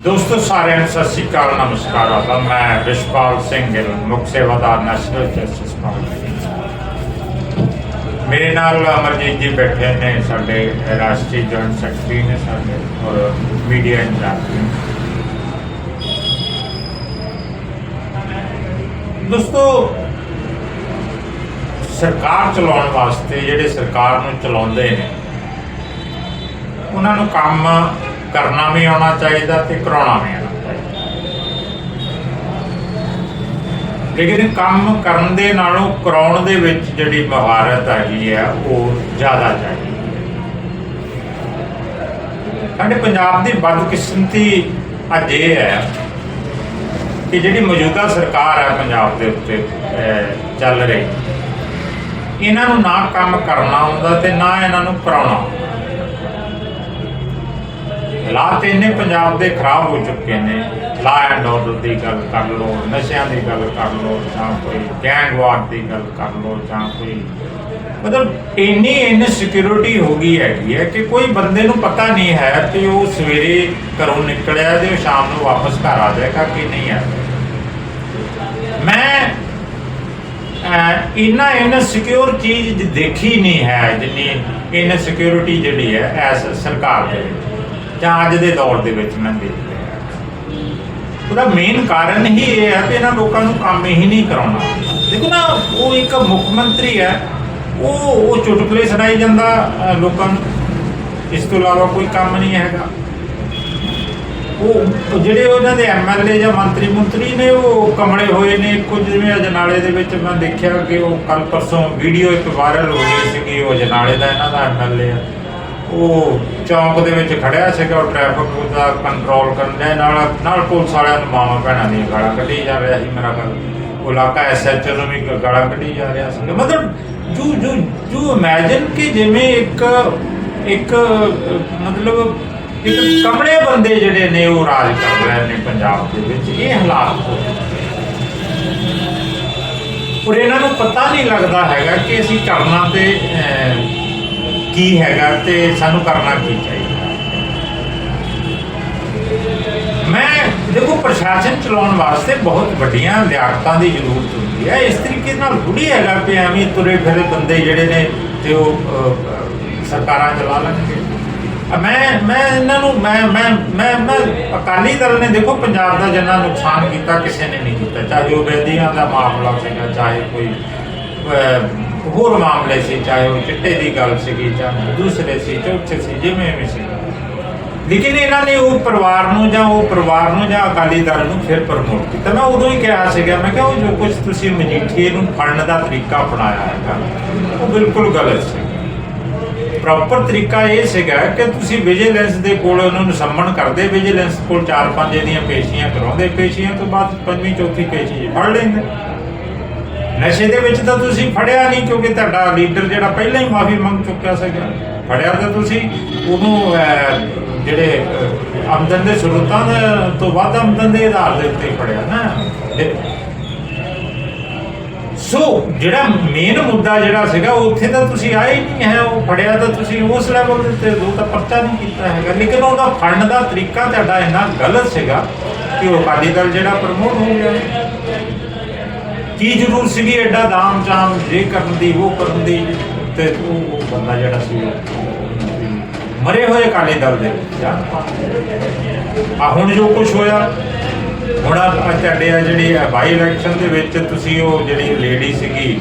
ਦੋਸਤੋ, ਸਾਰਿਆਂ ਨੂੰ ਸਤਿ ਸ਼੍ਰੀ ਅਕਾਲ, ਨਮਸਕਾਰ ਆਦਾ ਮੈਂ ਵਿਸ਼ਪਾਲ ਸਿੰਘ ਗਿੱਲ, ਮੁੱਖ ਸੇਵਾਦਾਰ ਨੈਸ਼ਨਲ ਜਸਟਿਸ ਪਾਰਟੀ ਮੇਰੇ ਨਾਲ ਅਮਰਜੀਤ ਜੀ ਬੈਠੇ ਨੇ, ਸਾਡੇ ਰਾਸ਼ਟਰੀ ਜੁਆਇੰਟ ਸੈਕਟਰੀ ਨੇ ਸਾਡੇ, ਔਰ ਮੀਡੀਆ ਇੰਚਾਰਜ ਦੋਸਤੋ, ਸਰਕਾਰ ਚਲਾਉਣ ਵਾਸਤੇ, ਜਿਹੜੇ ਸਰਕਾਰ ਨੂੰ ਚਲਾਉਂਦੇ ਨੇ, ਉਹਨਾਂ ਨੂੰ ਕੰਮ ਕਰਨਾ ਵੀ ਆਉਣਾ ਚਾਹੀਦਾ ਤੇ ਕਰਾਉਣਾ ਵੀ ਆਉਣਾ ਚਾਹੀਦਾ। ਲੇਕਿਨ ਕੰਮ ਕਰਨ ਦੇ ਨਾਲੋਂ ਕਰਾਉਣ ਦੇ ਵਿੱਚ ਜਿਹੜੀ ਮਹਾਰਤ ਹੈਗੀ ਹੈ ਉਹ ਜ਼ਿਆਦਾ ਚਾਹੀਦੀ ਸਾਡੇ ਪੰਜਾਬ ਦੀ ਬਦਕਿਸਮਤੀ ਅੱਜ ਇਹ ਹੈ ਕਿ ਜਿਹੜੀ ਮੌਜੂਦਾ ਸਰਕਾਰ ਹੈ ਪੰਜਾਬ ਦੇ ਉੱਤੇ ਚੱਲ ਰਹੀ, ਇਹਨਾਂ ਨੂੰ ਨਾ ਕੰਮ ਕਰਨਾ ਹੁੰਦਾ ਤੇ ਨਾ ਇਹਨਾਂ ਨੂੰ ਕਰਾਉਣਾ ਹਾਲਾਤ ਇੰਨੇ ਪੰਜਾਬ ਦੇ ਖਰਾਬ ਹੋ ਚੁੱਕੇ ਨੇ। ਲਾ ਐਂਡ ਆਰਡਰ ਦੀ ਗੱਲ ਕਰ ਲਓ ਨਸ਼ਿਆਂ ਦੀ ਗੱਲ ਕਰ ਲਓ ਜਾਂ ਕੋਈ ਗੈਂਗਵਾਰ ਦੀ ਗੱਲ ਕਰ ਲਓ ਜਾਂ ਕੋਈ ਮਤਲਬ ਇੰਨੀ ਇਨਸਿਕਿਉਰਿਟੀ ਹੋ ਗਈ ਹੈਗੀ ਹੈ ਕਿ ਕੋਈ ਬੰਦੇ ਨੂੰ ਪਤਾ ਨਹੀਂ ਹੈ ਕਿ ਉਹ ਸਵੇਰੇ ਘਰੋਂ ਨਿਕਲਿਆ ਤੇ ਉਹ ਸ਼ਾਮ ਨੂੰ ਵਾਪਸ ਘਰ ਆ ਜਾਏਗਾ ਕਿ ਨਹੀਂ ਆ। ਮੈਂ ਅਹ, ਇੰਨਾ ਇਨਸਿਕਿਉਰ ਚੀਜ਼ ਦੇਖੀ ਨਹੀਂ ਹੈ ਜਿੰਨੀ ਇਨਸਿਕਿਉਰਿਟੀ ਜਿਹੜੀ ਹੈ ਐਸ ਸਰਕਾਰ ਦੇ ਵਿੱਚ। ਜਾਂ ਅੱਜ ਦੇ ਦੌਰ ਦੇ ਵਿੱਚ ਮੈਂ ਦੇਖ ਰਿਹਾ ਉਹਦਾ ਮੇਨ ਕਾਰਨ ਹੀ ਇਹ ਹੈ ਕਿ ਇਹਨਾਂ ਲੋਕਾਂ ਨੂੰ ਕੰਮ ਹੀ ਨਹੀਂ ਕਰਾਉਣਾ। ਦੇਖੋ ਨਾ, ਉਹ ਇੱਕ ਮੁੱਖ ਮੰਤਰੀ ਹੈ, ਉਹ ਉਹ ਚੁਟਕਲੇ ਸੁਣਾਈ ਜਾਂਦਾ ਲੋਕਾਂ ਨੂੰ। ਇਸ ਤੋਂ ਇਲਾਵਾ ਕੋਈ ਕੰਮ ਨਹੀਂ ਹੈਗਾ। ਉਹ ਜਿਹੜੇ ਉਹਨਾਂ ਦੇ ਐਮਐਲਏ ਜਾਂ ਮੰਤਰੀ ਮੰਤਰੀ ਨੇ, ਉਹ ਕਮਲੇ ਹੋਏ ਨੇ। ਕੁਝ ਜਿਵੇਂ ਅਜਨਾਲੇ ਦੇ ਵਿੱਚ ਮੈਂ ਦੇਖਿਆ ਕਿ ਉਹ ਕੱਲ ਪਰਸੋਂ ਵੀਡੀਓ ਇੱਕ ਵਾਇਰਲ ਹੋ ਗਈ ਸੀਗੀ ਉਹ ਅਜਨਾਲੇ ਦਾ ਇਹਨਾਂ ਦਾ ਐਮਐਲਏ ਆ। ਉਹ ਚੌਂਕ ਦੇ ਵਿੱਚ ਖੜਿਆ ਸੀਗਾ, ਉਹ ਟ੍ਰੈਫਿਕ ਦਾ ਕੰਟਰੋਲ ਕਰਨ ਦੇ ਨਾਲ ਨਾਲ ਪੁਲਿਸ ਵਾਲਿਆਂ ਨੂੰ ਮਾਵਾਂ ਭੈਣਾਂ ਦੀਆਂ ਗਾਲਾਂ ਕੱਢੀ ਜਾ ਰਿਹਾ ਸੀ, ਮੇਰਾ ਗੱਲ ਉਹ ਇਲਾਕਾ ਐਸਐਚਓ ਨੂੰ ਵੀ ਗ- ਗਾਲਾਂ ਕੱਢੀ ਜਾ ਰਿਹਾ ਸੀ ਮਤਲਬ ਜੂ ਜੂ ਜੂ ਇਮੇਜਿਨ ਕਿ ਜਿਵੇਂ ਇੱਕ ਇੱਕ, ਮਤਲਬ ਇੱਕ ਕਮਲੇ ਬੰਦੇ ਜਿਹੜੇ ਨੇ ਉਹ ਰਾਜ ਕਰ ਰਹੇ ਨੇ ਪੰਜਾਬ ਦੇ ਵਿੱਚ, ਇਹ ਹਾਲਾਤ ਹੋ ਚੁੱਕੇ ਔਰ ਇਹਨਾਂ ਨੂੰ ਪਤਾ ਨਹੀਂ ਲੱਗਦਾ ਹੈਗਾ ਕਿ ਅਸੀਂ ਕਰਨਾ ਤੇ ਕੀ ਹੈਗਾ ਤੇ ਸਾਨੂੰ ਕਰਨਾ ਕੀ ਚਾਹੀਦਾ? ਮੈਂ, ਦੇਖੋ, ਪ੍ਰਸ਼ਾਸਨ ਚਲਾਉਣ ਵਾਸਤੇ ਬਹੁਤ ਵੱਡੀਆਂ ਲਿਆਕਤਾਂ ਦੀ ਜ਼ਰੂਰਤ ਹੁੰਦੀ ਹੈ। ਇਸ ਤਰੀਕੇ ਨਾਲ ਥੋੜੀ ਹੈਗਾ ਕਿ ਐਵੇਂ ਤੁਰੇ ਫਿਰੇ ਬੰਦੇ ਜਿਹੜੇ ਨੇ ਤੇ ਉਹ ਸਰਕਾਰਾਂ ਚਲਾ ਲੈਣਗੇ। ਮੈਂ ਮੈਂ ਇਹਨਾਂ ਨੂੰ, ਮੈਂ ਮੈਂ ਮੈਂ ਮੈਂ ਅਕਾਲੀ ਦਲ ਨੇ ਦੇਖੋ, ਪੰਜਾਬ ਦਾ ਜਿੰਨਾ ਨੁਕਸਾਨ ਕੀਤਾ, ਕਿਸੇ ਨੇ ਨਹੀਂ ਕੀਤਾ। ਚਾਹੇ ਉਹ ਬੇਦੀਆਂ ਦਾ ਮਾਮਲਾ ਸੀਗਾ, ਚਾਹੇ ਕੋਈ ਹੋਰ ਮਾਮਲੇ ਸੀ, ਚਾਹੇ ਉਹ ਚਿੱਟੇ ਦੀ ਗੱਲ ਸੀਗੀ ਚਾਹੇ ਦੂਸਰੇ ਸੀ, ਚੌਥੇ ਸੀ, ਜਿਵੇਂ ਵੀ ਸੀ। ਲੇਕਿਨ ਇਹਨਾਂ ਨੇ ਉਹ ਪਰਿਵਾਰ ਨੂੰ ਜਾਂ ਉਹ ਪਰਿਵਾਰ ਨੂੰ ਜਾਂ ਅਕਾਲੀ ਦਲ ਨੂੰ ਫਿਰ ਪ੍ਰਮੋਟ ਕੀਤਾ। ਮੈਂ ਉਦੋਂ ਹੀ ਕਿਹਾ ਸੀਗਾ, ਮੈਂ ਕਿਹਾ ਉਹ ਜੋ ਕੁਝ ਤੁਸੀਂ ਮਜੀਠੀਏ ਨੂੰ ਫੜਨ ਦਾ ਤਰੀਕਾ ਅਪਣਾਇਆ ਹੈਗਾ, ਉਹ ਬਿਲਕੁਲ ਗਲਤ ਸੀ। ਪ੍ਰੋਪਰ ਤਰੀਕਾ ਇਹ ਸੀਗਾ ਕਿ ਤੁਸੀਂ ਵਿਜੀਲੈਂਸ ਦੇ ਕੋਲ ਉਹਨਾਂ ਨੂੰ ਸੰਮਣ ਕਰਦੇ ਵਿਜੀਲੈਂਸ ਕੋਲ ਚਾਰ ਪੰਜ ਇਹਦੀਆਂ ਪੇਸ਼ੀਆਂ ਕਰਾਉਂਦੇ, ਪੇਸ਼ੀਆਂ ਤੋਂ ਬਾਅਦ ਪੰਜਵੀਂ, ਚੌਥੀ ਪੇਸ਼ੀ ਫੜ ਲੈਂਦੇ। ਨਸ਼ੇ ਦੇ ਵਿੱਚ ਤਾਂ ਤੁਸੀਂ ਫੜਿਆ ਨਹੀਂ, ਕਿਉਂਕਿ ਤੁਹਾਡਾ ਲੀਡਰ ਜਿਹੜਾ ਪਹਿਲਾਂ ਹੀ ਮਾਫੀ ਮੰਗ ਚੁੱਕਿਆ ਸੀਗਾ। ਫੜਿਆ ਤਾਂ ਤੁਸੀਂ, ਉਹਨੂੰ ਜਿਹੜੇ ਆਮਦਨ ਦੇ ਸਰੋਤਾਂ ਤੋਂ ਵੱਧ ਆਮਦਨ ਦੇ ਆਧਾਰ ਦੇ ਉੱਤੇ ਫੜਿਆ ਨਾ। ਸੋ, ਜਿਹੜਾ ਮੇਨ ਮੁੱਦਾ ਜਿਹੜਾ ਸੀਗਾ ਉੱਥੇ ਤਾਂ ਤੁਸੀਂ ਆਏ ਹੀ ਨਹੀਂ ਹੈ। ਉਹ ਫੜਿਆ ਤਾਂ ਤੁਸੀਂ ਉਸ ਲੈਵਲ ਦੇ ਉੱਤੇ, ਉਹ ਤਾਂ ਪਰਚਾ ਨਹੀਂ ਕੀਤਾ ਹੈਗਾ। ਲੇਕਿਨ ਉਹਦਾ ਫੜਨ ਦਾ ਤਰੀਕਾ ਤੁਹਾਡਾ ਇੰਨਾ ਗਲਤ ਸੀਗਾ ਕਿ ਉਹ ਅਕਾਲੀ ਦਲ ਜਿਹੜਾ ਪ੍ਰਮੋਟ ਹੋ ਗਿਆ। ਕੀ ਜ਼ਰੂਰ ਸੀਗੀ ਐਡਾ ਦਾਮ ਚਾਮ ਜੇ ਕਰਨ ਦੀ, ਉਹ ਕਰਨ ਦੀ, ਤੇ ਉਹ ਬੰਦਾ ਜਿਹੜਾ ਸੀ ਮਰੇ ਹੋਏ ਅਕਾਲੀ ਦਲ ਦੇ ਆ ਹੁਣ ਜੋ ਕੁਝ ਹੋਇਆ, ਹੁਣ ਆ ਤੁਹਾਡੇ ਆ ਜਿਹੜੀ ਬਾਈ ਇਲੈਕਸ਼ਨ ਦੇ ਵਿੱਚ ਤੁਸੀਂ ਉਹ ਜਿਹੜੀ ਲੇਡੀ ਸੀਗੀ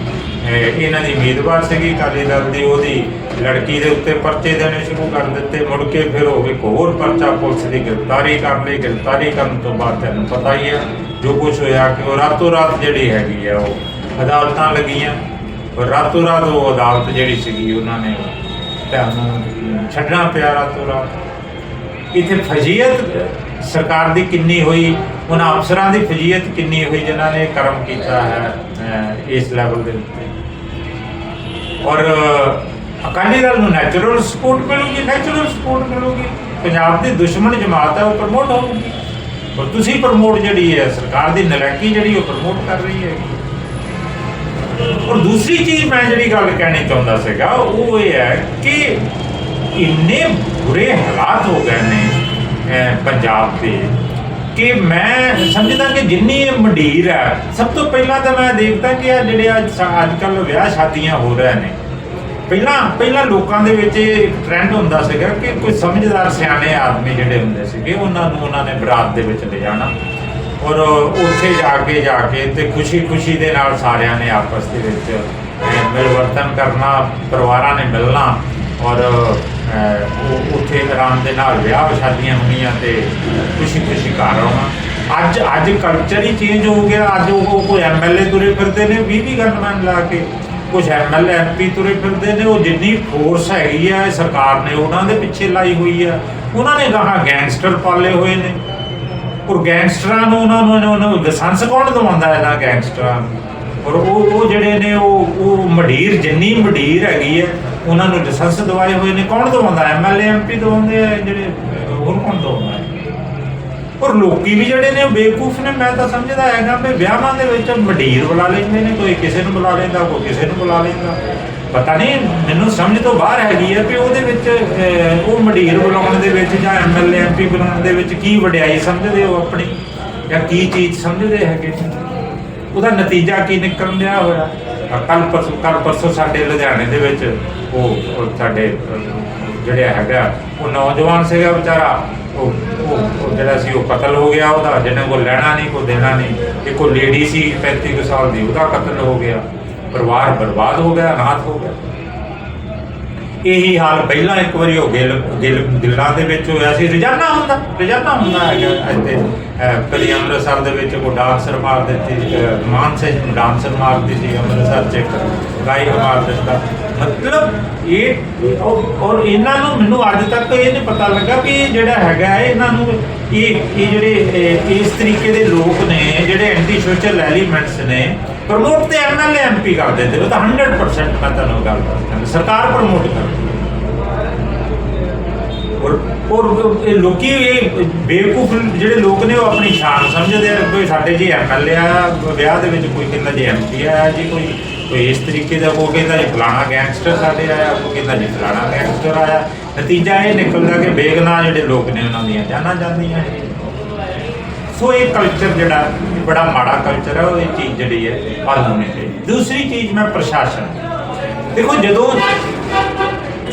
ਇਹਨਾਂ ਦੀ ਉਮੀਦਵਾਰ ਸੀਗੀ, ਅਕਾਲੀ ਦਲ ਦੀ, ਉਹਦੀ ਲੜਕੀ ਦੇ ਉੱਤੇ ਪਰਚੇ ਦੇਣੇ ਸ਼ੁਰੂ ਕਰ ਦਿੱਤੇ, ਮੁੜ ਕੇ ਫਿਰ ਉਹ ਇੱਕ ਹੋਰ ਪਰਚਾ ਪੁਲਿਸ ਦੀ ਗ੍ਰਿਫਤਾਰੀ ਕਰ ਲਈ। ਗ੍ਰਿਫਤਾਰੀ ਕਰਨ ਤੋਂ ਬਾਅਦ ਤੁਹਾਨੂੰ ਪਤਾ ਹੀ ਹੈ, ਜੋ ਕੁਝ ਹੋਇਆ ਕਿ ਉਹ ਰਾਤੋਂ ਰਾਤ ਜਿਹੜੀ ਹੈਗੀ ਆ ਉਹ ਅਦਾਲਤਾਂ ਲੱਗੀਆਂ। ਰਾਤੋਂ ਰਾਤ ਉਹ ਅਦਾਲਤ ਜਿਹੜੀ ਸੀਗੀ, ਉਹਨਾਂ ਨੇ ਤੁਹਾਨੂੰ ਛੱਡਣਾ ਪਿਆ ਰਾਤੋਂ ਰਾਤ। ਇਥੇ ਫਜੀਅਤ ਸਰਕਾਰ ਦੀ ਕਿੰਨੀ ਹੋਈ ਉਹਨਾਂ ਅਫਸਰਾਂ ਦੀ ਫਜੀਅਤ ਕਿੰਨੀ ਹੋਈ, ਜਿਨ੍ਹਾਂ ਨੇ ਕਰਮ ਕੀਤਾ ਹੈ ਇਸ ਲੈਵਲ ਦੇ ਉੱਤੇ। ਔਰ ਅਕਾਲੀ ਦਲ ਨੂੰ ਨੈਚੁਰਲ ਸਪੋਰਟ ਮਿਲੂਗੀ ਨੈਚੁਰਲ ਸਪੋਰਟ ਮਿਲੂਗੀ। ਪੰਜਾਬ ਦੀ ਦੁਸ਼ਮਣ ਜਮਾਤ ਹੈ ਉਹ ਪ੍ਰਮੋਟ ਹੋਊਗੀ। ਔਰ ਤੁਸੀਂ ਪ੍ਰਮੋਟ ਜਿਹੜੀ ਹੈ, ਸਰਕਾਰ ਦੀ ਨਲਾਇਕੀ ਜਿਹੜੀ, ਉਹ ਪ੍ਰਮੋਟ ਕਰ ਰਹੀ ਹੈ। ਔਰ ਦੂਸਰੀ ਚੀਜ਼ ਮੈਂ ਜਿਹੜੀ ਗੱਲ ਕਹਿਣੀ ਚਾਹੁੰਦਾ ਸੀਗਾ, ਉਹ ਇਹ ਹੈ ਕਿ ਇੰਨੇ ਬੁਰੇ ਹਾਲਾਤ ਹੋ ਗਏ ਨੇ ਪੰਜਾਬ ਦੇ। ਕਿ ਮੈਂ ਸਮਝਦਾ ਕਿ ਜਿੰਨੀ ਇਹ ਮੰਡੀਰ ਹੈ ਸਭ ਤੋਂ ਪਹਿਲਾਂ ਤਾਂ ਮੈਂ ਦੇਖਦਾ ਕਿ ਆ ਜਿਹੜੇ ਅੱਜ ਅੱਜ ਕੱਲ ਵਿਆਹ ਸ਼ਾਦੀਆਂ ਹੋ ਰਹੇ ਨੇ। ਪਹਿਲਾਂ ਪਹਿਲਾਂ ਲੋਕਾਂ ਦੇ ਵਿੱਚ ਇਹ ਇੱਕ ਟ੍ਰੈਂਡ ਹੁੰਦਾ ਸੀਗਾ ਕਿ ਕੋਈ ਸਮਝਦਾਰ ਸਿਆਣੇ ਆਦਮੀ ਜਿਹੜੇ ਹੁੰਦੇ ਸੀਗੇ, ਉਹਨਾਂ ਨੂੰ ਉਹਨਾਂ ਨੇ ਬਰਾਤ ਦੇ ਵਿੱਚ ਲੈ ਜਾਣਾ। ਔਰ ਉੱਥੇ ਜਾ ਕੇ ਜਾ ਕੇ ਤੇ ਖੁਸ਼ੀ ਖੁਸ਼ੀ ਦੇ ਨਾਲ ਸਾਰਿਆਂ ਨੇ ਆਪਸ ਦੇ ਵਿੱਚ ਮਿਲਵਰਤਨ ਕਰਨਾ, ਪਰਿਵਾਰਾਂ ਨੇ ਮਿਲਣਾ। ਔਰ ਉਹ ਉੱਥੇ ਆਰਾਮ ਦੇ ਨਾਲ ਵਿਆਹ ਸ਼ਾਦੀਆਂ ਹੋਣੀਆਂ ਤੇ ਖੁਸ਼ੀ ਖੁਸ਼ੀ ਘਰ ਆਉਣਾ। ਅੱਜ ਅੱਜ ਕਲਚਰ ਹੀ ਚੇਂਜ ਹੋ ਗਿਆ, ਅੱਜ ਉਹ ਉਹ ਕੋਈ ਐਮਐਲਏ ਤੁਰੇ ਫਿਰਦੇ ਨੇ 20 20 ਗਨਮੈਨ ਲਾ ਕੇ। ਕੁਝ ਐਮਐਲਏ ਐਮਪੀ ਤੁਰੇ ਫਿਰਦੇ ਨੇ, ਉਹ ਜਿੰਨੀ ਫੋਰਸ ਹੈਗੀ ਆ ਸਰਕਾਰ ਨੇ ਉਹਨਾਂ ਦੇ ਪਿੱਛੇ ਲਾਈ ਹੋਈ ਆ। ਉਹਨਾਂ ਨੇ ਗਾਹਾਂ ਗੈਂਗਸਟਰ ਪਾਲੇ ਹੋਏ ਨੇ। ਔਰ ਗੈਂਗਸਟਰਾਂ ਨੂੰ ਉਹਨਾਂ ਨੂੰ ਉਹਨਾਂ ਨੂੰ ਲਾਇਸੈਂਸ ਕੌਣ ਦਵਾਉਂਦਾ ਇਹਨਾਂ ਗੈਂਗਸਟਰਾਂ ਔਰ ਉਹ ਉਹ ਜਿਹੜੇ ਨੇ, ਉਹ ਉਹ ਮਡੀਰ, ਜਿੰਨੀ ਮਡੀਰ ਹੈਗੀ ਹੈ ਉਹਨਾਂ ਨੂੰ ਲਾਇਸੈਂਸ ਦਵਾਏ ਹੋਏ ਨੇ, ਕੌਣ ਦਵਾਉਂਦਾ? ਐਮਐਲਏ ਐਮਪੀ ਦਵਾਉਂਦੇ ਆ, ਜਿਹੜੇ ਹੋਰ ਕੌਣ ਦਵਾਉਂਦਾ? ਔਰ ਲੋਕੀ ਵੀ ਜਿਹੜੇ ਨੇ ਬੇਵਕੂਫ ਨੇ, ਮੈਂ ਤਾਂ ਸਮਝਦਾ ਹੈਗਾ ਵੀ ਵਿਆਹਾਂ ਦੇ ਵਿੱਚ ਮਡੀਰ ਬੁਲਾ ਲੈਂਦੇ ਨੇ, ਕੋਈ ਕਿਸੇ ਨੂੰ ਬੁਲਾ ਲੈਂਦਾ, ਕੋਈ ਕਿਸੇ ਨੂੰ ਬੁਲਾ ਲੈਂਦਾ। ਪਤਾ ਨਹੀਂ, ਮੈਨੂੰ ਸਮਝ ਤੋਂ ਬਾਹਰ ਹੈਗੀ ਹੈ ਕਿ ਉਹਦੇ ਵਿੱਚ ਉਹ ਮਡੀਰ ਬੁਲਾਉਣ ਦੇ ਵਿੱਚ ਜਾਂ ਐਮਐਲਏ ਐਮਪੀ ਬੁਲਾਉਣ ਦੇ ਵਿੱਚ ਕੀ ਵਡਿਆਈ ਸਮਝਦੇ ਹੋ ਆਪਣੀ? ਜਾਂ ਕੀ ਚੀਜ਼ ਸਮਝਦੇ ਹੈਗੇ? ਉਹਦਾ ਨਤੀਜਾ ਕੀ ਨਿਕਲਣ ਦਿਆ ਹੋਇਆ? ਕੱਲ ਪਰਸੋਂ ਕੱਲ ਪਰਸੋਂ ਸਾਡੇ ਲੁਧਿਆਣੇ ਦੇ ਵਿੱਚ ਉਹ ਉਹ ਸਾਡੇ ਅਹ, ਜਿਹੜਾ ਹੈਗਾ ਉਹ ਨੌਜਵਾਨ ਸੀਗਾ ਵਿਚਾਰਾ ਉਹ ਉਹ- ਉਹ ਜਿਹੜਾ ਸੀ ਉਹ ਕਤਲ ਹੋ ਗਿਆ ਉਹਦਾ ਜਿਹਨੇ ਕੋ ਲੈਣਾ ਨਹੀਂ ਕੋ ਦੇਣਾ ਨਹੀਂ। ਇੱਕ ਉਹ ਲੇਡੀ ਸੀ 35 ਕੁ ਸਾਲ ਦੀ ਉਹਦਾ ਕਤਲ ਹੋ ਗਿਆ। ਪਰਿਵਾਰ ਬਰਬਾਦ ਹੋ ਗਿਆ ਅਨਾਥ ਹੋ ਗਿਆ। ਇਹੀ ਹਾਲ ਪਹਿਲਾਂ ਇੱਕ ਵਾਰੀ ਹੋ ਗਿੱਲ ਗਿੱਲ ਗਿੱਲਾਂ ਦੇ ਵਿੱਚ ਹੋਇਆ ਸੀ। ਰੋਜ਼ਾਨਾ ਹੁੰਦਾ ਰੋਜ਼ਾਨਾ ਹੁੰਦਾ ਹੈਗਾ ਇੱਥੇ। ਕਦੀ ਅੰਮ੍ਰਿਤਸਰ ਦੇ ਵਿੱਚ ਕੋਈ ਡਾਂਸਰ ਮਾਰ ਦਿੱਤੀ ਮਾਨਸੇ ਨੂੰ ਡਾਂਸਰ ਮਾਰਦੀ ਸੀ, ਅੰਮ੍ਰਿਤਸਰ ਚ ਇੱਕ ਗਾਇਕ ਮਾਰ ਦਿੱਤਾ। ਮਤਲਬ ਇਹ ਔਰ- ਇਹਨਾਂ ਨੂੰ ਮੈਨੂੰ ਅੱਜ ਤੱਕ ਇਹ ਨਹੀਂ ਪਤਾ ਲੱਗਾ ਕਿ ਜਿਹੜਾ ਹੈਗਾ ਇਹਨਾਂ ਨੂੰ ਇਹ ਇਹ ਜਿਹੜੇ ਇਸ ਤਰੀਕੇ ਦੇ ਲੋਕ ਨੇ, ਜਿਹੜੇ ਐਂਟੀ ਸੋਸ਼ਲ ਐਲੀਮੈਂਟਸ ਨੇ ਪ੍ਰਮੋਟ ਤੇ ਐਮਐਲਏ ਐਮਪੀ ਕਰ ਦਿੰਦੇ ਉਹ ਤਾਂ 100% ਮੈਂ ਤੁਹਾਨੂੰ ਗੱਲ ਦੱਸਦਾ ਸਰਕਾਰ ਪ੍ਰਮੋਟ ਕਰਦੀ। ਔਰ ਔਰ ਇਹ ਲੋਕੀ ਇਹ ਬੇਵਕੂਫ ਜਿਹੜੇ ਲੋਕ ਨੇ ਉਹ ਆਪਣੀ ਸ਼ਾਨ ਸਮਝਦੇ ਆ ਕੋਈ ਸਾਡੇ ਜੀ ਐਮਐਲਏ ਆ, ਵਿਆਹ ਦੇ ਵਿੱਚ ਕੋਈ ਕਹਿੰਦਾ ਜੀ ਐਮਪੀ ਆਇਆ ਜੀ ਕੋਈ ਕੋਈ ਇਸ ਤਰੀਕੇ ਦਾ ਕੋਈ ਕਹਿੰਦਾ ਜੀ ਫਲਾਣਾ ਗੈਂਗਸਟਰ ਸਾਡੇ ਆਇਆ ਕੋਈ ਕਹਿੰਦਾ ਜੀ ਫਲਾਣਾ ਗੈਂਗਸਟਰ ਆਇਆ। ਨਤੀਜਾ ਇਹ ਨਿਕਲਦਾ ਕਿ ਬੇਗਨਾਹ ਜਿਹੜੇ ਲੋਕ ਨੇ ਉਹਨਾਂ ਦੀਆਂ ਜਾਨਾਂ ਜਾਂਦੀਆਂ ਸੋ ਇਹ ਕਲਚਰ ਜਿਹੜਾ ਬੜਾ ਮਾੜਾ ਕਲਚਰ ਹੈ ਉਹ ਇਹ ਚੀਜ਼ ਜਿਹੜੀ ਹੈ ਹੱਲ ਹੋਣੀ ਚਾਹੀਦੀ ਦੂਸਰੀ ਚੀਜ਼ ਮੈਂ ਪ੍ਰਸ਼ਾਸਨ ਦੇਖੋ, ਜਦੋਂ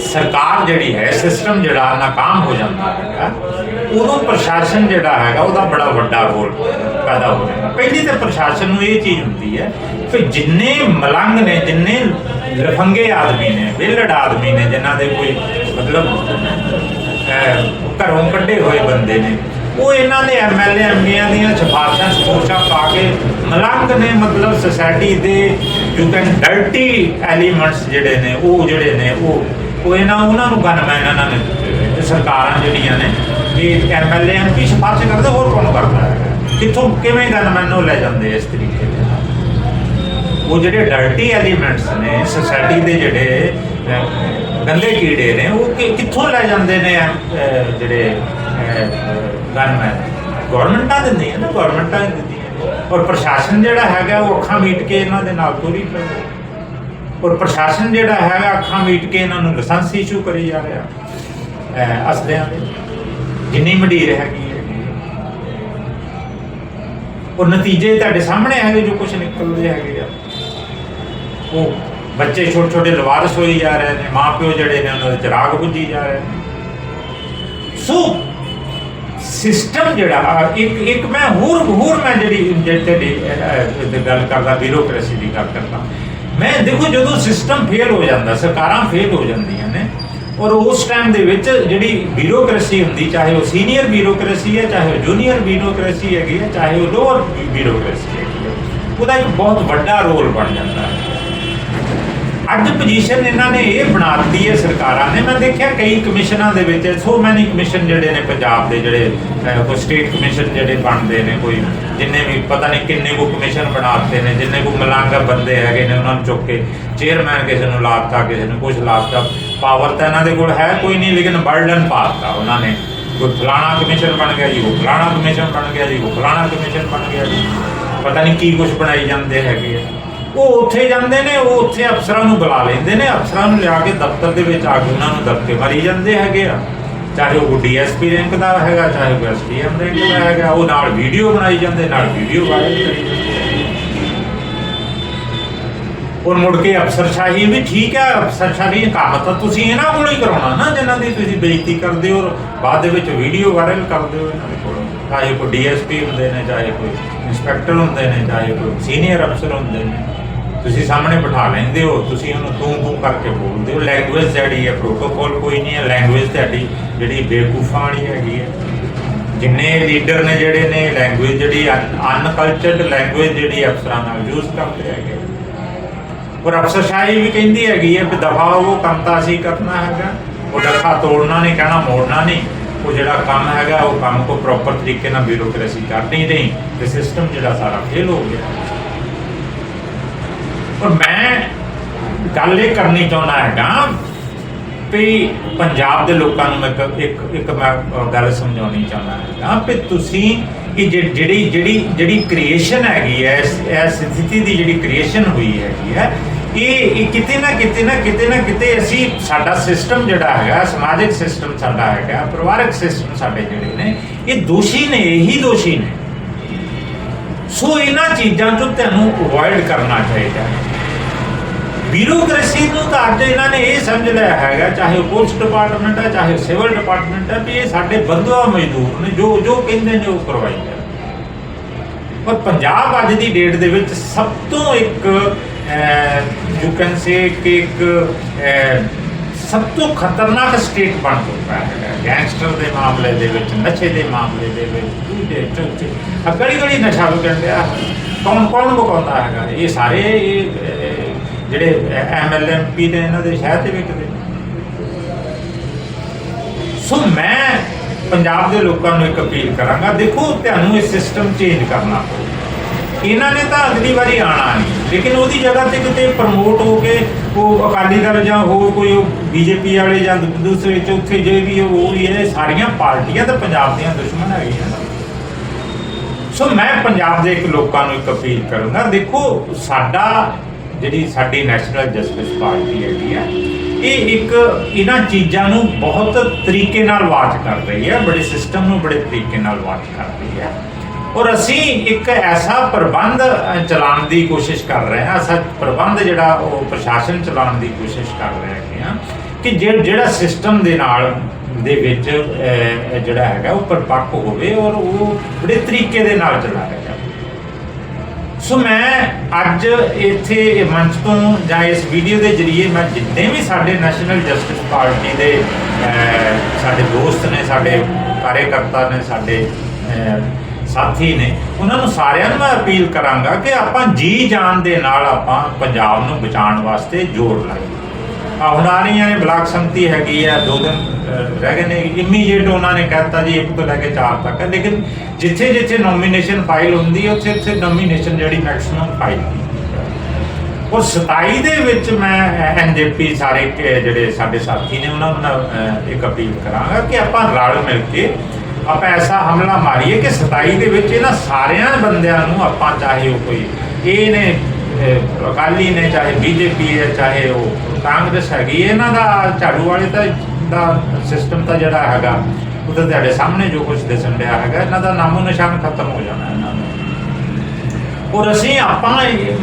ਸਰਕਾਰ ਜਿਹੜੀ ਹੈ ਸਿਸਟਮ ਜਿਹੜਾ ਨਾਕਾਮ ਹੋ ਜਾਂਦਾ ਹੈਗਾ, ਉਦੋਂ ਪ੍ਰਸ਼ਾਸਨ ਜਿਹੜਾ ਹੈਗਾ, ਉਹਦਾ ਬੜਾ ਵੱਡਾ ਰੋਲ ਪੈਦਾ ਹੋ ਜਾਂਦਾ। ਪਹਿਲੀ ਤਾਂ ਪ੍ਰਸ਼ਾਸਨ ਨੂੰ ਇਹ ਚੀਜ਼ ਹੁੰਦੀ ਹੈ ਕਿ ਜਿੰਨੇ ਮਲੰਗ ਨੇ, ਜਿੰਨੇ ਲਫੰਗੇ ਆਦਮੀ ਨੇ, ਵਿਹਲੜ ਆਦਮੀ ਨੇ, ਜਿਨ੍ਹਾਂ ਦੇ ਕੋਈ ਮਤਲਬ ਘਰੋਂ ਕੱਢੇ ਹੋਏ ਬੰਦੇ ਨੇ ਉਹ ਇਹਨਾਂ ਦੇ ਐਮਐਲਏ ਐਮਪੀਆਂ ਦੀਆਂ ਸਿਫਾਰਸ਼ਾਂ ਸਪੋਰਟਾਂ ਪਾ ਕੇ ਮਲੰਗ ਨੇ ਮਤਲਬ ਸੋਸਾਇਟੀ ਦੇ ਯੂ ਕੈਨ ਡਰਟੀ ਐਲੀਮੈਂਟਸ ਜਿਹੜੇ ਨੇ ਉਹ ਜਿਹੜੇ ਨੇ ਉਹ ਉਹ ਇਹਨਾਂ ਉਹਨਾਂ ਨੂੰ ਗਨਮੈਨ ਇਹਨਾਂ ਨੇ ਦਿੱਤੇ ਸਰਕਾਰਾਂ ਜਿਹੜੀਆਂ ਨੇ ਇਹ ਐਮਐਲਏ ਐਮਪੀ ਸਿਫਾਰਸ਼ ਕਰਦੇ ਹੋਰ ਕੌਣ ਕਰਦਾ ਹੈ? ਕਿੱਥੋਂ ਕਿਵੇਂ ਗਨਮੈਨ ਨੂੰ ਲੈ ਜਾਂਦੇ ਇਸ ਤਰੀਕੇ ਦੇ ਨਾਲ? ਉਹ ਜਿਹੜੇ ਡਰਟੀ ਐਲੀਮੈਂਟਸ ਨੇ ਸੋਸਾਇਟੀ ਦੇ ਜਿਹੜੇ ਅਹ, ਗੰਦੇ ਕੀੜੇ ਨੇ ਉਹ ਕਿ- ਕਿੱਥੋਂ ਲੈ ਜਾਂਦੇ ਨੇ ਜਿਹੜੇ ਜਿਹੜੇ ਗਨਮੈਨ ਗਵਰਨਮੈਂਟਾਂ ਦਿੰਦੀਆਂ ਨੇ ਗਵਰਨਮੈਂਟਾਂ ਦਿੰਦੀਆਂ ਔਰ ਪ੍ਰਸ਼ਾਸਨ ਜਿਹੜਾ ਹੈਗਾ, ਉਹ ਅੱਖਾਂ ਮੀਟ ਕੇ ਇਹਨਾਂ ਦੇ ਨਾਲ ਤੁਰੀ ਫਿਰਦਾ ਔਰ ਪ੍ਰਸ਼ਾਸਨ ਜਿਹੜਾ ਹੈਗਾ, ਅੱਖਾਂ ਮੀਟ ਕੇ ਇਹਨਾਂ ਨੂੰ ਲਾਇਸੈਂਸ ਇਸ਼ੂ ਕਰੀ ਜਾ ਰਿਹਾ। ਅਸਲਿਆਂ ਦੇ ਜਿੰਨੀ ਮੰਡੀਰ ਹੈਗੀ ਹੈ। ਔਰ ਨਤੀਜੇ ਤੁਹਾਡੇ ਸਾਹਮਣੇ ਹੈਗੇ ਜੋ ਕੁਝ ਨਿਕਲਦੇ ਹੈਗੇ ਆ। ਉਹ ਬੱਚੇ ਛੋਟੇ ਛੋਟੇ ਲਵਾਰਸ ਹੋਈ ਜਾ ਰਹੇ ਨੇ, ਮਾਪਿਓ ਜਿਹੜੇ ਨੇ, ਉਹਨਾਂ ਦੇ ਚਿਰਾਗ ਬੁੱਝੀ ਜਾ ਰਹੇ ਨੇ। ਸੋ ਸਿਸਟਮ ਜਿਹੜਾ ਆ, ਇੱਕ ਇੱਕ ਮੈਂ ਹੋਰ ਹੋਰ ਮੈਂ ਜਿਹੜੀ ਜਿਹੜੀ ਗੱਲ ਕਰਦਾ ਬਿਊਰੋਕ੍ਰੇਸੀ ਦੀ ਗੱਲ ਕਰਦਾ। ਮੈਂ ਦੇਖੋ ਜਦੋਂ ਸਿਸਟਮ ਫੇਲ ਹੋ ਜਾਂਦਾ ਸਰਕਾਰਾਂ ਫੇਲ ਹੋ ਜਾਂਦੀਆਂ ਨੇ ਔਰ ਉਸ ਟਾਈਮ ਦੇ ਵਿੱਚ ਜਿਹੜੀ ਬਿਊਰੋਕ੍ਰੇਸੀ ਹੁੰਦੀ ਚਾਹੇ ਉਹ ਸੀਨੀਅਰ ਬਿਊਰੋਕ੍ਰੇਸੀ ਹੈ ਚਾਹੇ ਉਹ ਜੂਨੀਅਰ ਬਿਊਰੋਕ੍ਰੇਸੀ ਹੈਗੀ ਹੈ ਚਾਹੇ ਉਹ ਲੋਅਰ ਬਿਊਰੋਕ੍ਰੇਸੀ ਹੈਗੀ ਹੈ ਉਹਦਾ ਇੱਕ ਬਹੁਤ ਵੱਡਾ ਰੋਲ ਬਣ ਜਾਂਦਾ ਹੈ। ਅੱਜ ਪੋਜੀਸ਼ਨ ਇਹਨਾਂ ਨੇ ਇਹ ਬਣਾਤੀ ਹੈ ਸਰਕਾਰਾਂ ਨੇ। ਮੈਂ ਦੇਖਿਆ ਕਈ ਕਮਿਸ਼ਨਾਂ ਦੇ ਵਿੱਚ ਸੋ ਮੈਨੀ ਕਮਿਸ਼ਨ ਜਿਹੜੇ ਨੇ ਪੰਜਾਬ ਦੇ ਜਿਹੜੇ ਕੋਈ ਸਟੇਟ ਕਮਿਸ਼ਨ ਜਿਹੜੇ ਬਣਦੇ ਨੇ, ਕੋਈ ਜਿੰਨੇ ਵੀ ਪਤਾ ਨਹੀਂ ਕਿੰਨੇ ਕੋ ਕਮਿਸ਼ਨ ਬਣਾਤੇ ਨੇ, ਜਿੰਨੇ ਕੋ ਮਲਾਂਗਾ ਬੰਦੇ ਹੈਗੇ ਨੇ ਉਹਨਾਂ ਨੂੰ ਚੁੱਕ ਕੇ ਚੇਅਰਮੈਨ ਕਿਸੇ ਨੂੰ ਲਾਤਾ, ਕਿਸੇ ਨੂੰ ਕੁਝ ਲਾਤਾ। ਪਾਵਰ ਤਾਂ ਇਹਨਾਂ ਦੇ ਕੋਲ ਹੈ ਕੋਈ ਨਹੀਂ, ਲੇਕਿਨ ਬਰਡਨ ਪਾਤਾ ਉਹਨਾਂ ਨੇ। ਕੋਈ ਫਲਾਣਾ ਕਮਿਸ਼ਨ ਬਣ ਗਿਆ ਜੀ, ਉਹ ਫਲਾਣਾ ਕਮਿਸ਼ਨ ਬਣ ਗਿਆ ਜੀ, ਉਹ ਫਲਾਣਾ ਕਮਿਸ਼ਨ ਬਣ ਗਿਆ ਜੀ। ਪਤਾ ਨਹੀਂ ਕੀ ਕੁਝ ਬਣਾਈ ਜਾਂਦੇ ਹੈਗੇ ਆ। ਉੱਥੇ ਜਾਂਦੇ ਨੇ, ਉਹ ਉੱਥੇ ਅਫਸਰਾਂ ਨੂੰ ਬੁਲਾ ਲੈਂਦੇ ਨੇ। ਅਫਸਰਾਂ ਨੂੰ ਲਿਆ ਕੇ ਦਫ਼ਤਰ ਦੇ ਵਿੱਚ ਆ ਕੇ ਉਹਨਾਂ ਨੂੰ ਦਬਕੇ ਮਾਰੀ ਜਾਂਦੇ ਹੈਗੇ ਆ। ਚਾਹੇ ਉਹ ਡੀਐਸਪੀ ਰੈਂਕ ਦਾ ਹੈਗਾ, ਚਾਹੇ ਉਹ ਐਸਡੀਐਮ ਰੈਂਕ ਦਾ ਹੈਗਾ, ਉਹ ਨਾਲ ਵੀਡੀਓ ਬਣਾਈ ਜਾਂਦੇ, ਨਾਲ ਵੀਡੀਓ ਵਾਇਰਲ ਕਰੀ ਜਾਂਦੇ। ਔਰ ਮੁੜ ਕੇ ਅਫਸਰਸ਼ਾਹੀ ਵੀ ਠੀਕ ਹੈ, ਅਫਸਰਸ਼ਾਹੀ ਕੰਮ ਤਾਂ ਤੁਸੀਂ ਇਹਨਾਂ ਕੋਲੋਂ ਹੀ ਕਰਾਉਣਾ ਨਾ, ਜਿਨ੍ਹਾਂ ਦੀ ਤੁਸੀਂ ਬੇਇੱਜ਼ਤੀ ਕਰਦੇ ਹੋ ਬਾਅਦ ਦੇ ਵਿੱਚ ਵੀਡੀਓ ਵਾਇਰਲ ਕਰਦੇ ਹੋ ਇਹਨਾਂ ਦੇ ਕੋਲੋਂ। ਚਾਹੇ ਕੋਈ ਡੀਐਸਪੀ ਹੁੰਦੇ ਨੇ, ਚਾਹੇ ਕੋਈ ਇੰਸਪੈਕਟਰ ਹੁੰਦੇ ਨੇ, ਚਾਹੇ ਕੋਈ ਸੀਨੀਅਰ ਅਫਸਰ ਹੁੰਦੇ ਨੇ। ਤੁਸੀਂ ਸਾਹਮਣੇ ਬਿਠਾ ਲੈਂਦੇ ਹੋ, ਤੁਸੀਂ ਉਹਨੂੰ ਤੂੰ ਤੂੰ ਕਰਕੇ ਬੋਲਦੇ ਹੋ। ਲੈਂਗੁਏਜ ਜਿਹੜੀ ਹੈ ਪ੍ਰੋਟੋਕੋਲ ਕੋਈ ਨਹੀਂ ਹੈ। ਲੈਂਗੁਏਜ ਤੁਹਾਡੀ ਜਿਹੜੀ ਬੇਵਕੂਫਾਂ ਵਾਲੀ ਹੈਗੀ ਹੈ। ਜਿੰਨੇ ਲੀਡਰ ਨੇ ਜਿਹੜੇ ਨੇ ਲੈਂਗੁਏਜ ਜਿਹੜੀ ਅਨਕਲਚਰਡ ਲੈਂਗੁਏਜ ਜਿਹੜੀ ਅਫਸਰਾਂ ਨਾਲ ਯੂਜ਼ ਕਰਦੇ ਹੈਗੇ। ਪਰ ਅਫਸਰਸ਼ਾਹੀ ਵੀ ਕਹਿੰਦੀ ਹੈਗੀ ਹੈ ਕਿ ਦਫਾ ਉਹ ਕੰਮ ਤਾਂ ਅਸੀਂ ਕਰਨਾ ਹੈਗਾ। ਉਹ ਡੱਖਾ ਤੋੜਨਾ ਨਹੀਂ, ਕਹਿਣਾ ਮੋੜਨਾ ਨਹੀਂ। ਉਹ ਜਿਹੜਾ ਕੰਮ ਹੈਗਾ, ਉਹ ਕੰਮ ਕੋ ਪ੍ਰੋਪਰ ਤਰੀਕੇ ਨਾਲ ਬਿਊਰੋਕ੍ਰੇਸੀ ਕਰਨੀ ਨਹੀਂ। ਤੇ ਸਿਸਟਮ ਜਿਹੜਾ ਸਾਰਾ ਫੇਲ ਹੋ ਗਿਆ। ਔਰ ਮੈਂ ਗੱਲ ਇਹ ਕਰਨੀ ਚਾਹੁੰਦਾ ਹੈਗਾ ਵੀ ਪੰਜਾਬ ਦੇ ਲੋਕਾਂ ਨੂੰ ਮੈਂ ਇੱਕ ਇੱਕ- ਇੱਕ ਮੈਂ ਗੱਲ ਸਮਝਾਉਣੀ ਚਾਹੁੰਦਾ ਹੈਗਾ ਵੀ ਤੁਸੀਂ ਇਹ ਜਿਹੜੀ ਜਿਹੜੀ ਜਿਹੜੀ ਕ੍ਰੀਏਸ਼ਨ ਹੈਗੀ ਹੈ, ਇਸ ਸਥਿਤੀ ਦੀ ਜਿਹੜੀ ਕ੍ਰੀਏਸ਼ਨ ਹੋਈ ਹੈਗੀ ਹੈ, ਇਹ ਇਹ ਕਿਤੇ ਨਾ ਕਿਤੇ ਨਾ ਕਿਤੇ ਨਾ ਕਿਤੇ ਅਸੀਂ ਸਾਡਾ ਸਿਸਟਮ ਜਿਹੜਾ ਹੈਗਾ, ਸਮਾਜਿਕ ਸਿਸਟਮ ਸਾਡਾ ਹੈਗਾ, ਪਰਿਵਾਰਕ ਸਿਸਟਮ ਸਾਡੇ ਜਿਹੜੇ ਨੇ, ਇਹ ਦੋਸ਼ੀ ਨੇ, ਇਹੀ ਦੋਸ਼ੀ ਨੇ। ਸੋ ਇਹਨਾਂ ਚੀਜ਼ਾਂ ਤੋਂ ਤੁਹਾਨੂੰ ਅਵੋਇਡ ਕਰਨਾ ਚਾਹੀਦਾ ਹੈ। ਬਿਊਰੋਕ੍ਰੇਸੀ ਨੂੰ ਤਾਂ ਅੱਜ ਇਹਨਾਂ ਨੇ ਇਹ ਸਮਝ ਲਿਆ ਹੈਗਾ, ਚਾਹੇ ਉਹ ਪੁਲਿਸ ਡਿਪਾਰਟਮੈਂਟ ਹੈ ਚਾਹੇ ਸਿਵਲ ਡਿਪਾਰਟਮੈਂਟ ਹੈ ਵੀ ਇਹ ਸਾਡੇ ਬੰਧੂਆ ਮਜ਼ਦੂਰ ਨੇ, ਜੋ ਜੋ ਕਹਿੰਦੇ ਨੇ ਉਹ ਕਰਵਾਈ ਜਾਂਦੇ ਪਰ ਪੰਜਾਬ ਅੱਜ ਦੀ ਡੇਟ ਦੇ ਵਿੱਚ ਸਭ ਤੋਂ ਇੱਕ ਯੂ ਕੈਨ ਸੇ ਕਿ ਇੱਕ ਸਭ ਤੋਂ ਖਤਰਨਾਕ ਸਟੇਟ ਬਣ ਚੁੱਕਾ ਹੈ। ਗੈਂਗਸਟਰ ਦੇ ਮਾਮਲੇ ਦੇ ਵਿੱਚ, ਨਸ਼ੇ ਦੇ ਮਾਮਲੇ ਦੇ ਵਿੱਚ, ਦੂਜੇ, ਚੌਥੇ। ਆ ਗਲੀ ਗਲੀ ਨਸ਼ਾ ਵਿਕਣ ਡਿਆ। ਕੌਣ ਕੌਣ ਮੁਕਾਉਂਦਾ ਹੈਗਾ? ਇਹ ਸਾਰੇ ਇਹ ਅਹ, ਜਿਹੜੇ ਐਮਐਲਐਮਪੀ ਨੇ ਇਹਨਾਂ ਦੇ ਸ਼ਹਿਰ ਤੇ ਵਿਕਦੇ ਸੋ ਮੈਂ ਪੰਜਾਬ ਦੇ ਲੋਕਾਂ ਨੂੰ ਇੱਕ ਅਪੀਲ ਕਰਾਂਗਾ ਦੇਖੋ ਤੁਹਾਨੂੰ ਇਹ ਸਿਸਟਮ ਚੇਂਜ ਕਰਨਾ ਪਊ। ਇਹਨਾਂ ਨੇ ਤਾਂ ਅਗਲੀ ਵਾਰੀ ਆਣਾ ਨਹੀਂ ਲੇਕਿਨ ਉਹਦੀ ਜਗ੍ਹਾ ਤੇ ਕਿਤੇ ਪ੍ਰਮੋਟ ਹੋ ਕੇ ਉਹ ਅਕਾਲੀ ਦਲ ਜਾਂ ਹੋਰ ਕੋਈ ਬੀਜੇਪੀ ਵਾਲੇ ਜਾਂ ਦੂਸਰੇ ਚੌਥੇ ਜੇ ਵੀ ਉਹ ਵੀ ਇਹ ਸਾਰੀਆਂ ਪਾਰਟੀਆਂ ਤਾਂ ਪੰਜਾਬ ਦੀਆਂ ਦੁਸ਼ਮਣ ਹੈਗੀਆਂ ਸੋ ਮੈਂ ਪੰਜਾਬ ਦੇ ਇੱਕ ਲੋਕਾਂ ਨੂੰ ਇੱਕ ਅਪੀਲ ਕਰੂੰਗਾ, ਦੇਖੋ ਸਾਡਾ ਜਿਹੜੀ ਸਾਡੀ ਨੈਸ਼ਨਲ ਜਸਟਿਸ ਪਾਰਟੀ ਹੈਗੀ ਆ, ਇਹ ਇੱਕ ਇਹਨਾਂ ਚੀਜ਼ਾਂ ਨੂੰ ਬਹੁਤ ਤਰੀਕੇ ਨਾਲ ਵਾਚ ਕਰ ਰਹੀ ਹੈ, ਬੜੇ ਸਿਸਟਮ ਨੂੰ ਬੜੇ ਤਰੀਕੇ ਨਾਲ ਵਾਚ ਕਰ ਰਹੀ ਹੈ। ਔਰ ਅਸੀਂ ਇੱਕ ਐਸਾ ਪ੍ਰਬੰਧ ਚਲਾਉਣ ਦੀ ਕੋਸ਼ਿਸ਼ ਕਰ ਰਹੇ ਹਾਂ, ਐਸਾ ਪ੍ਰਬੰਧ ਜਿਹੜਾ ਉਹ ਪ੍ਰਸ਼ਾਸਨ ਚਲਾਉਣ ਦੀ ਕੋਸ਼ਿਸ਼ ਕਰ ਰਹੇ ਹੈਗੇ ਹਾਂ ਕਿ ਜੇ- ਜਿਹੜਾ ਸਿਸਟਮ ਦੇ ਨਾਲ ਦੇ ਵਿੱਚ ਜਿਹੜਾ ਹੈਗਾ, ਉਹ ਪਰਪੱਕ ਹੋਵੇ ਔਰ ਉਹ ਬੜੇ ਤਰੀਕੇ ਦੇ ਨਾਲ ਚਲਾਇਆ ਜਾਵੇ ਸੋ ਮੈਂ ਅੱਜ ਇੱਥੇ ਮੰਚ ਤੋਂ ਜਾਂ ਇਸ ਵੀਡੀਓ ਦੇ ਜ਼ਰੀਏ ਮੈਂ ਜਿੰਨੇ ਵੀ ਸਾਡੇ ਨੈਸ਼ਨਲ ਜਸਟਿਸ ਪਾਰਟੀ ਦੇ ਸਾਡੇ ਦੋਸਤ ਨੇ, ਸਾਡੇ ਕਾਰਜਕਰਤਾ ਨੇ, ਸਾਡੇ ਸਾਥੀ ਨੇ, ਉਹਨਾਂ ਨੂੰ ਸਾਰਿਆਂ ਨੂੰ ਮੈਂ ਅਪੀਲ ਕਰਾਂਗਾ ਕਿ ਆਪਾਂ ਜੀ ਜਾਨ ਦੇ ਨਾਲ ਆਪਾਂ ਪੰਜਾਬ ਨੂੰ ਬਚਾਉਣ ਵਾਸਤੇ ਜ਼ੋਰ ਲਾਈਏ। ਆ ਹੁਣ ਆ ਰਹੀਆਂ ਨੇ ਬਲਾਕ ਸੰਮਤੀ ਹੈਗੀ ਆ, ਦੋ ਦਿਨ ਅਹ, ਰਹਿ ਗਏ ਨੇ। ਇਮੀਡੀਏਟ ਉਹਨਾਂ ਨੇ ਕਹਿਤਾ ਜੀ ਇੱਕ ਤੋਂ ਲੈ ਕੇ ਚਾਰ ਤੱਕ। ਹੈ ਲੇਕਿਨ ਜਿੱਥੇ ਜਿੱਥੇ ਨੋਮੀਨੇਸ਼ਨ ਫਾਈਲ ਹੁੰਦੀ ਹੈ ਉੱਥੇ ਉੱਥੇ ਨੋਮੀਨੇਸ਼ਨ ਜਿਹੜੀ ਮੈਕਸਿਮਮ ਫਾਈਲ ਉਹ 27 ਦੇ ਵਿੱਚ ਮੈਂ ਐਨਜੇਪੀ ਸਾਰੇ ਜਿਹੜੇ ਸਾਡੇ ਸਾਥੀ ਨੇ ਉਹਨਾਂ ਨੂੰ ਮੈਂ, ਇੱਕ ਅਪੀਲ ਕਰਾਂਗਾ ਕਿ ਆਪਾਂ ਰਲ ਮਿਲ ਕੇ ਆਪਾਂ ਐਸਾ ਹਮਲਾ ਮਾਰੀਏ ਕਿ 27 ਦੇ ਵਿੱਚ ਇਹਨਾਂ ਸਾਰਿਆਂ ਬੰਦਿਆਂ ਨੂੰ ਆਪਾਂ ਚਾਹੇ ਉਹ ਕੋਈ ਇਹ ਨੇ ਅਕਾਲੀ ਨੇ ਚਾਹੇ ਬੀਜੇਪੀ ਹੈ ਚਾਹੇ ਉਹ ਕਾਂਗਰਸ ਹੈਗੀ ਇਹਨਾਂ ਦਾ ਝਾੜੂ ਵਾਲੇ ਤਾਂ ਦਾ ਸਿਸਟਮ ਤਾਂ ਜਿਹੜਾ ਹੈਗਾ ਉਹ ਤਾਂ ਤੁਹਾਡੇ ਸਾਹਮਣੇ ਜੋ ਕੁਝ ਦਿਸਣ ਰਿਹਾ ਹੈਗਾ, ਇਹਨਾਂ ਦਾ ਨਾਮੋ ਨਿਸ਼ਾਨ ਖਤਮ ਹੋ ਜਾਣਾ ਇਹਨਾਂ ਦਾ। ਔਰ ਅਸੀਂ ਆਪਾਂ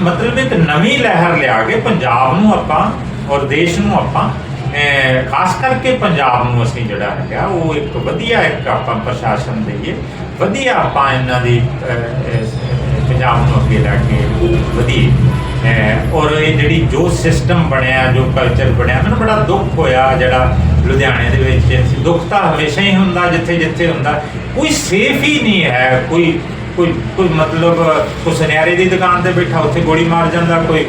ਮਤਲਬ ਇੱਕ ਨਵੀਂ ਲਹਿਰ ਲਿਆ ਕੇ ਪੰਜਾਬ ਨੂੰ ਆਪਾਂ ਔਰ ਦੇਸ਼ ਨੂੰ ਆਪਾਂ ਖਾਸ ਕਰਕੇ ਪੰਜਾਬ ਨੂੰ ਅਸੀਂ ਜਿਹੜਾ ਹੈਗਾ, ਉਹ ਇੱਕ ਵਧੀਆ ਇੱਕ ਆਪਾਂ ਪ੍ਰਸ਼ਾਸਨ ਦੇਈਏ। ਵਧੀਆ ਆਪਾਂ ਇਹਨਾਂ ਦੀ ਪੰਜਾਬ ਨੂੰ ਅੱਗੇ ਲੈ ਕੇ ਵਧੀਏ। ਔਰ ਇਹ ਜਿਹੜੀ ਜੋ ਸਿਸਟਮ ਬਣਿਆ, ਜੋ ਕਲਚਰ ਬਣਿਆ, ਮੈਨੂੰ ਬੜਾ ਦੁੱਖ ਹੋਇਆ ਜਿਹੜਾ ਲੁਧਿਆਣੇ ਦੇ ਵਿੱਚ। ਦੁੱਖ ਤਾਂ ਹਮੇਸ਼ਾ ਹੀ ਹੁੰਦਾ, ਜਿੱਥੇ ਜਿੱਥੇ ਹੁੰਦਾ। ਕੋਈ ਸੇਫ ਹੀ ਨਹੀਂ ਹੈ। ਕੋਈ ਕੋਈ ਕੋਈ ਮਤਲਬ, ਕੋਈ ਸੁਨਿਆਰੇ ਦੀ ਦੁਕਾਨ ਤੇ ਬੈਠਾ, ਉੱਥੇ ਗੋਲੀ ਮਾਰ ਜਾਂਦਾ। ਕੋਈ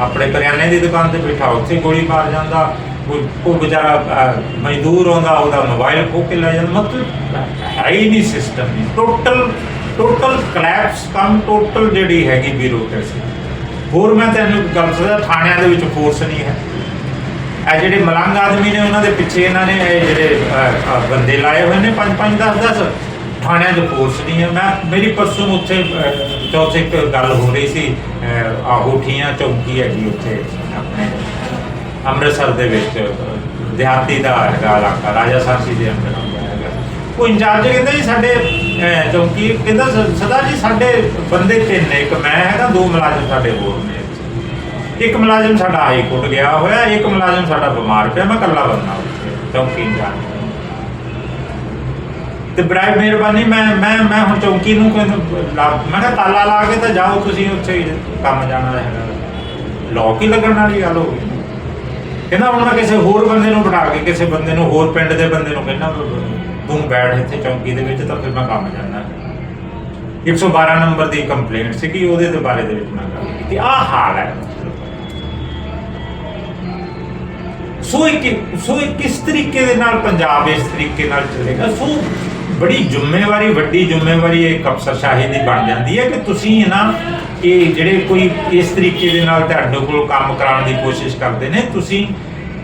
ਆਪਣੇ ਕਰਿਆਨੇ ਦੀ ਦੁਕਾਨ ਤੇ ਬੈਠਾ, ਉੱਥੇ ਗੋਲੀ ਮਾਰ ਜਾਂਦਾ। ਕੋਈ ਉਹ ਵਿਚਾਰਾ ਮਜ਼ਦੂਰ ਆਉਂਦਾ, ਉਹਦਾ ਮੋਬਾਈਲ ਖੋ ਕੇ ਲੈ ਜਾਂਦਾ। ਮਤਲਬ, ਹੈ ਹੀ ਨਹੀਂ ਸਿਸਟਮ ਟੋਟਲ ਟੋਟਲ ਕਲੈਪਸ ਕੰਮ ਟੋਟਲ ਜਿਹੜੀ ਹੈਗੀ ਬਿਊਰੋਕ੍ਰੇਸੀ ਹੋਰ ਮੈਂ ਤੈਨੂੰ ਇੱਕ ਗੱਲ ਦੱਸਦਾ ਥਾਣਿਆਂ ਦੇ ਵਿੱਚ ਫੋਰਸ ਨਹੀਂ ਹੈ। ਇਹ ਜਿਹੜੇ ਮਲੰਗ ਆਦਮੀ ਨੇ ਉਹਨਾਂ ਦੇ ਪਿੱਛੇ ਇਹਨਾਂ ਨੇ ਇਹ ਜਿਹੜੇ ਬੰਦੇ ਲਾਏ ਹੋਏ ਨੇ 5 5 10 10 ਥਾਣਿਆਂ 'ਚ ਫੋਰਸ ਨਹੀਂ ਹੈ। ਮੈਂ ਮੇਰੀ ਪਰਸੋਂ ਉੱਥੇ ਚੌਥੇ ਇੱਕ ਗੱਲ ਹੋ ਰਹੀ ਸੀ ਅਹ, ਆਹ ਹੋਠੀਆਂ ਚੌਕੀ ਹੈਗੀ ਉੱਥੇ। ਆਪਣੇ ਅੰਮ੍ਰਿਤਸਰ ਦੇ ਵਿੱਚ ਦਿਹਾਤੀ ਦਾ ਹੈਗਾ ਇਲਾਕਾ ਰਾਜਾ ਸਾਹਿਬ ਸਾਂਸੀ ਦੇ ਅੰਦਰ। ਉਹ ਇੰਚਾਰਜ ਕਹਿੰਦਾ ਜੀ ਸਾਡੇ ਅਹ, ਚੌਂਕੀ ਕਹਿੰਦਾ ਸ- ਸਦਾ ਜੀ ਸਾਡੇ ਬੰਦੇ ਤਿੰਨ ਨੇ ਇੱਕ ਮੈਂ ਹੈਗਾ ਦੋ ਮੁਲਾਜ਼ਮ ਸਾਡੇ ਹੋਰ ਨੇ। ਇੱਕ ਮੁਲਾਜ਼ਮ ਸਾਡਾ ਹਾਈ ਕੋਰਟ ਗਿਆ ਹੋਇਆ ਇੱਕ ਮੁਲਾਜ਼ਮ ਸਾਡਾ ਬਿਮਾਰ ਪਿਆ ਮੈਂ ਇਕੱਲਾ ਬੰਦਾ ਉੱਥੇ ਚੌਂਕੀ ਇੰਚਾਰਜ। ਤੇ ਬਰਾਏ ਮਿਹਰਬਾਨੀ ਮੈਂ ਮੈਂ ਮੈਂ ਹੁਣ ਚੌਂਕੀ ਨੂੰ ਕਹਿੰਦਾ ਲਾ- ਮੈਂ ਕਿਹਾ ਤਾਲਾ ਲਾ ਕੇ ਤਾਂ ਜਾਓ ਤੁਸੀਂ ਉੱਥੇ ਹੀ ਕੰਮ ਜਾਣਾ ਹੈਗਾ। ਲੋਕ ਹੀ ਲੱਗਣ ਵਾਲੀ ਗੱਲ ਹੋ ਗਈ। ਕਹਿੰਦਾ ਹੁਣ ਮੈਂ ਕਿਸੇ ਹੋਰ ਬੰਦੇ ਨੂੰ ਬਿਠਾ ਕੇ ਕਿਸੇ ਬੰਦੇ ਨੂੰ ਹੋਰ ਪਿੰਡ ਦੇ ਬੰਦੇ ਨੂੰ ਕਹਿੰਦਾ। ਤੂੰ ਬੈਠ ਇੱਥੇ ਚੌਂਕੀ ਦੇ ਵਿੱਚ ਤਾਂ ਫਿਰ ਮੈਂ ਕੰਮ ਜਾਣਾ। 112 ਨੰਬਰ ਦੀ ਕੰਪਲੇਂਟ ਸੀਗੀ, ਉਹਦੇ ਦੇ ਬਾਰੇ ਦੇ ਵਿੱਚ ਮੈਂ ਗੱਲ ਕੀਤੀ। ਆਹ ਹਾਲ ਹੈ। ਸੋ ਇਹ ਸੋ ਕਿਸ ਤਰੀਕੇ ਦੇ ਨਾਲ ਪੰਜਾਬ ਇਸ ਤਰੀਕੇ ਨਾਲ ਚੱਲੇਗਾ। ਸੋ ਬੜੀ ਜ਼ਿੰਮੇਵਾਰੀ, ਵੱਡੀ ਜ਼ਿੰਮੇਵਾਰੀ ਇੱਕ ਅਫਸਰਸ਼ਾਹੀ ਦੀ ਬਣ ਜਾਂਦੀ ਹੈ ਕਿ ਤੁਸੀਂ ਨਾ ਇਹ ਜਿਹੜੇ ਕੋਈ ਇਸ ਤਰੀਕੇ ਦੇ ਨਾਲ ਤੁਹਾਡੇ ਕੋਲ ਕੰਮ ਕਰਾਉਣ ਦੀ ਕੋਸ਼ਿਸ਼ ਕਰਦੇ ਨੇ, ਤੁਸੀਂ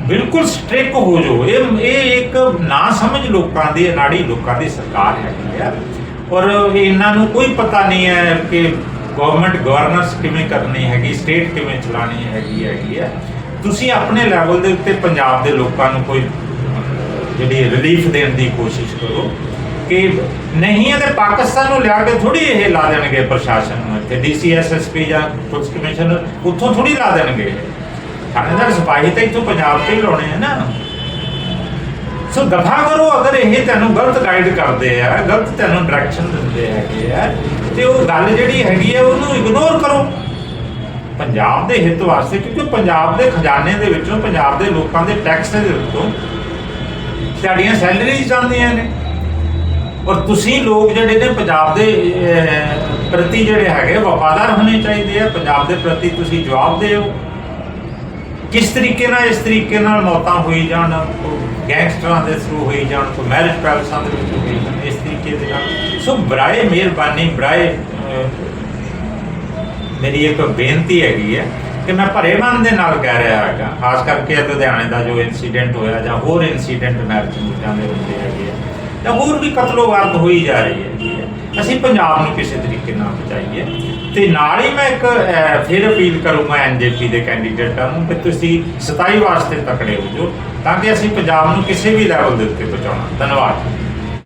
ਬਿਲਕੁਲ ਸਟ੍ਰਿਕ ਹੋ ਜਾਓ ਇਹ ਇਹ ਇੱਕ ਨਾ ਸਮਝ ਲੋਕਾਂ ਦੀ, ਅਨਾੜੀ ਲੋਕਾਂ ਦੀ ਸਰਕਾਰ ਹੈਗੀ ਹੈ ਔਰ ਇਹਨਾਂ ਨੂੰ ਕੋਈ ਪਤਾ ਨਹੀਂ ਹੈ ਕਿ ਗਵਰਨਮੈਂਟ ਗਵਰਨੈਂਸ ਕਿਵੇਂ ਕਰਨੀ ਹੈਗੀ ਸਟੇਟ ਕਿਵੇਂ ਚਲਾਣੀ ਹੈਗੀ ਹੈਗੀ ਹੈ ਤੁਸੀਂ ਆਪਣੇ ਲੈਵਲ ਦੇ ਉੱਤੇ ਪੰਜਾਬ ਦੇ ਲੋਕਾਂ ਨੂੰ ਕੋਈ ਜਿਹੜੀ ਰਿਲੀਫ ਦੇਣ ਦੀ ਕੋਸ਼ਿਸ਼ ਕਰੋ ਕਿ ਨਹੀਂ ਹੈ ਤੇ ਪਾਕਿਸਤਾਨ ਨੂੰ ਲਿਆ ਕੇ ਥੋੜੀ ਇਹ ਲਾ ਦੇਣਗੇ ਪ੍ਰਸ਼ਾਸਨ ਨੂੰ ਇੱਥੇ। ਡੀਸੀਐਸਐਸਪੀ ਜਾਂ ਪੁਲਿਸ ਕਮਿਸ਼ਨਰ ਉੱਥੋਂ ਥੋੜੀ ਲਾ ਦੇਣਗੇ। ਥਾਣੇਦਾਰ ਸਿਪਾਹੀ ਤਾਂ ਇੱਥੋਂ ਪੰਜਾਬ ਤੇ ਹੀ ਲਾਉਣੇ ਆ ਨਾ। ਸੋ ਦਫਾ ਕਰੋ, ਅਗਰ ਇਹ ਤੁਹਾਨੂੰ ਗਲਤ ਗਾਈਡ ਕਰਦੇ ਆ, ਗਲਤ ਤੁਹਾਨੂੰ ਡਾਇਰੈਕਸ਼ਨ ਦਿੰਦੇ ਹੈਗੇ ਆ, ਤੇ ਉਹ ਗੱਲ ਜਿਹੜੀ ਹੈਗੀ ਆ, ਉਹਨੂੰ ਇਗਨੋਰ ਕਰੋ। ਪੰਜਾਬ ਦੇ ਹਿੱਤ ਵਾਸਤੇ, ਕਿਉਂਕਿ ਪੰਜਾਬ ਦੇ ਖਜ਼ਾਨੇ ਦੇ ਵਿੱਚੋਂ, ਪੰਜਾਬ ਦੇ ਲੋਕਾਂ ਦੇ ਟੈਕਸ ਦੇ ਵਿੱਚੋਂ ਸਾਡੀਆਂ ਸੈਲਰੀਜ਼ ਜਾਂਦੀਆਂ ਨੇ। ਔਰ ਤੁਸੀਂ ਲੋਕ ਜਿਹੜੇ ਨੇ, ਪੰਜਾਬ ਦੇ ਪ੍ਰਤੀ ਜਿਹੜੇ ਹੈਗੇ ਵਫਾਦਾਰ ਹੋਣੇ ਚਾਹੀਦੇ ਆ। ਪੰਜਾਬ ਦੇ ਪ੍ਰਤੀ ਤੁਸੀਂ ਜਵਾਬ ਦਿਓ। ਕਿਸ ਤਰੀਕੇ ਨਾਲ ਇਸ ਤਰੀਕੇ ਨਾਲ ਮੌਤਾਂ ਹੋਈ ਜਾਣ ਗੈਂਗਸਟਰਾਂ ਦੇ ਥਰੂ ਹੋਈ ਜਾਣ, ਕੋਈ ਮੈਰਿਜ ਪੈਲਸਾਂ ਦੇ ਵਿੱਚ ਹੋਈ ਜਾਣ, ਇਸ ਤਰੀਕੇ ਦੇ ਨਾਲ। ਸੋ ਬਰਾਏ ਮਿਹਰਬਾਨੀ, ਬਰਾਏ ਮੇਰੀ ਇੱਕ ਬੇਨਤੀ ਹੈਗੀ ਹੈ ਕਿ ਮੈਂ ਭਰੇ ਮਨ ਦੇ ਨਾਲ ਕਹਿ ਰਿਹਾ ਹੈਗਾ, ਖਾਸ ਕਰਕੇ ਲੁਧਿਆਣੇ ਦਾ ਜੋ ਇਨਸੀਡੈਂਟ ਹੋਇਆ ਜਾਂ ਹੋਰ ਇਨਸੀਡੈਂਟ ਮੈਰਿਜ ਮੁੱਦਿਆਂ ਦੇ ਹੁੰਦੇ ਹੈਗੇ ਆ, ਜਾਂ ਹੋਰ ਵੀ ਕਤਲੋਵਾਰਤ ਹੋਈ ਜਾ ਰਹੀ ਹੈਗੀ ਹੈ, ਅਸੀਂ ਪੰਜਾਬ ਨੂੰ ਕਿਸੇ ਤਰੀਕੇ ਨਾਲ ਬਚਾਈਏ। ਤੇ ਨਾਲ ਹੀ ਮੈਂ ਇੱਕ ਅਹ, ਫਿਰ ਅਪੀਲ ਕਰੂੰਗਾ ਐਨਜੇਪੀ ਦੇ ਕੈਂਡੀਡੇਟਾਂ ਨੂੰ ਕਿ ਤੁਸੀਂ 27 ਵਾਸਤੇ ਤਕੜੇ ਹੋ ਜਾਓ ਤਾਂ ਕਿ ਅਸੀਂ ਪੰਜਾਬ ਨੂੰ ਕਿਸੇ ਵੀ ਲੈਵਲ ਦੇ ਉੱਤੇ ਪਹੁੰਚਾਉਣਾ। ਧੰਨਵਾਦ।